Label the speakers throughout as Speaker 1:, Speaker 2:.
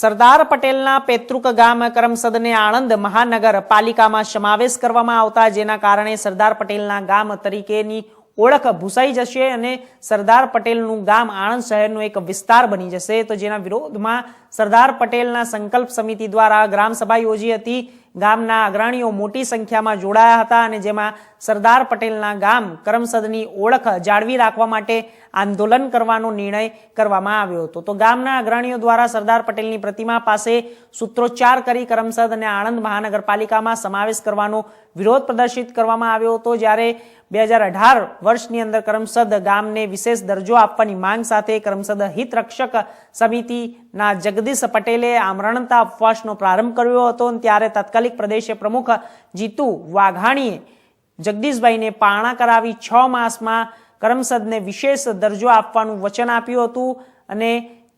Speaker 1: સરદાર પટેલના પેતૃક ગામ કરમસદને આણંદ મહાનગરપાલિકામાં સમાવેશ કરવામાં આવતા, જેના કારણે સરદાર પટેલના ગામ તરીકેની ઓળખ ભૂસાઈ જશે અને સરદાર પટેલનું ગામ આણંદ શહેરનો એક વિસ્તાર બની જશે. તો જેના વિરોધમાં સરદાર પટેલના સંકલ્પ સમિતિ દ્વારા ગ્રામસભા યોજી હતી. ગામના અગ્રણીઓ મોટી સંખ્યામાં જોડાયા હતા અને જેમાં સરદાર પટેલના ગામ કરમસદની ઓળખ જાળવી રાખવા માટે આંદોલન કરવાનો નિર્ણય કરવામાં આવ્યો હતો. તો ગામના અગ્રણીઓ દ્વારા સરદાર પટેલની પ્રતિમા પાસે સૂત્રોચ્ચાર કરી કરમસદ અને આણંદ મહાનગરપાલિકામાં સમાવેશ કરવાનો વિરોધ પ્રદર્શિત કરવામાં આવ્યો હતો. જ્યારે બે હજાર અઢાર વર્ષની અંદર કરમસદ ગામને વિશેષ દરજ્જો આપવાની માંગ સાથે કરમસદ હિત રક્ષક સમિતિના જગદીશ પટેલે આમરણતા ઉપવાસનો પ્રારંભ કર્યો હતો ત્યારે તાત્કાલિક પ્રદેશ પ્રમુખ જીતુ વાઘાણીએ જગદીશભાઈને પારણા કરાવી છ માસમાં કરમસદને વિશેષ દરજ્જો આપવાનું વચન આપ્યું હતું અને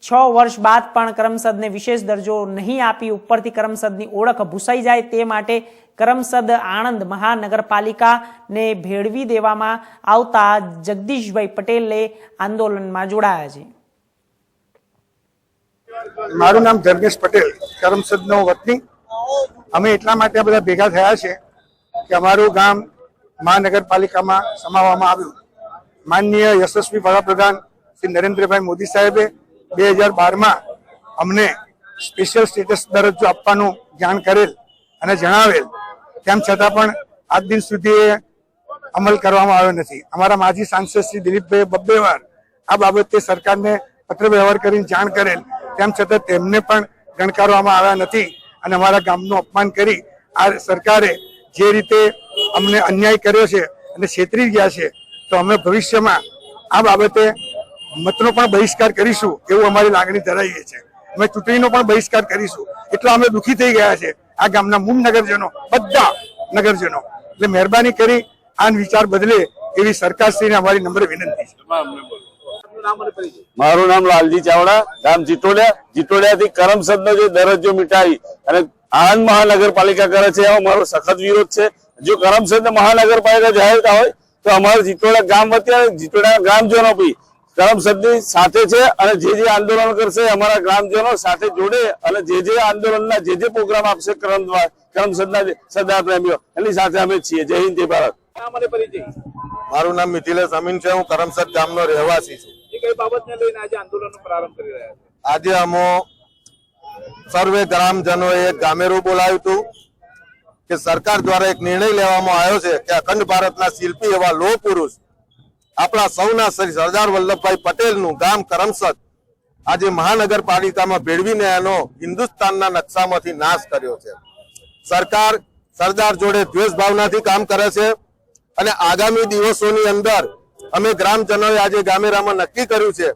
Speaker 1: છ વર્ષ બાદ પણ કરમસદને વિશેષ દરજ્જો નહીં આપી ઉપરથી કરમસદની ઓળખ ભૂસાઈ જાય તે માટે કરમસદ આણંદ મહાનગરપાલિકાને ભેળવી દેવામાં આવતા જગદીશભાઈ પટેલે આંદોલનમાં જોડાયા છે.
Speaker 2: મારું નામ ધર્મેશ પટેલ, કરમસદનો વતની. અમે એટલા માટે બધા ભેગા થયા છે કે અમારું ગામ મહાનગરપાલિકામાં સમાવવામાં આવ્યું. માનનીય યશસ્વી વડાપ્રધાન શ્રી નરેન્દ્રભાઈ મોદી સાહેબે બે હજાર બારમાં અમને સ્પેશિયલ સ્ટેટસ દરજ્જો આપવાનું જાણ કરેલ અને જણાવેલ. તેમ છતાં પણ આજ દિન સુધી અમલ કરવામાં આવ્યો નથી. અમારા માજી સાંસદ શ્રી દિલીપભાઈ બબ્બે વાર આ બાબતે સરકારને પત્ર વ્યવહાર કરીને જાણ કરેલ. તેમ છતાં તેમને પણ ગણકારવામાં આવ્યા નથી. અને અમારા ગામનું અપમાન કરી આ સરકારે જે રીતે અમને અન્યાય કર્યો છે અને છેતરી ગયા છે, તો અમે ભવિષ્યમાં આ બાબતે મતનો પણ બહિષ્કાર કરીશું એવું અમારી લાગણી ધરાવીએ છે. અમે ચૂંટણીનો પણ બહિષ્કાર કરીશું. એટલા અમે દુઃખી થઈ ગયા છે. આ ગામના મૂળ નગરજનો, બધા નગરજનો, એટલે મહેરબાની કરી આ વિચાર બદલે એવી સરકારશ્રીને અમારી નમ્ર વિનંતી છે.
Speaker 3: મારું નામ લાલજી ચાવડા, ગામ જીટોડિયા જીટોડિયા થી કરમસદ જે દરજ્જો મિટાવી અને આણંદ મહાનગરપાલિકા કરે છે, એવો મારો સખત વિરોધ છે. જો કરમસદ મહાનગરપાલિકા જાહેરતા હોય, તો અમારે જીટોડા ગામ વતી અને જીટોડા ગ્રામજનો બી કરમસદની સાથે છે અને જે જે આંદોલન કરશે અમારા ગ્રામજનો સાથે જોડે અને જે જે આંદોલનના જે જે પ્રોગ્રામ આપશે કરમ કરમસદના સરદાર પ્રેમીઓ, એની સાથે અમે છીએ. જય હિન્દ, જય ભારત.
Speaker 4: મારું નામ મિથિલેશ અમીન છે. હું કરમસદ ગામનો રહેવાસી છું.
Speaker 5: આજે
Speaker 4: અમો સર્વે ગ્રામજનોએ ગામેરું બોલાવ્યું હતું કે સરકાર દ્વારા એક નિર્ણય લેવામાં આવ્યો છે કે અખંડ ભારતના શિલ્પી એવા લોહ પુરુષ આપણા સૌના શ્રી સરદાર વલ્લભભાઈ પટેલનું ગામ કરમસદ આજે મહાનગરપાલિકામાં ભેળવીને એનો હિન્દુસ્તાનના નકશામાંથી નાશ કર્યો છે. સરકાર, સરદાર જોડે દ્વેષ ભાવનાથી કામ કરે છે અને આગામી દિવસોની અંદર અમે ગ્રામજનોએ આજે ગામેરામાં નક્કી કર્યું છે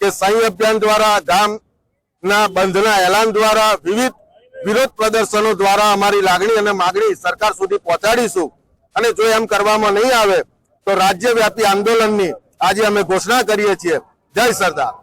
Speaker 4: કે સહી અભિયાન દ્વારા ગામના બંધના એલાન દ્વારા વિવિધ વિરોધ પ્રદર્શનો દ્વારા અમારી લાગણી અને માગણી સરકાર સુધી પહોંચાડીશું. અને જો એમ કરવામાં નહીં આવે, તો રાજ્યવ્યાપી આંદોલનની આજે અમે ઘોષણા કરીએ છીએ. જય સરદાર.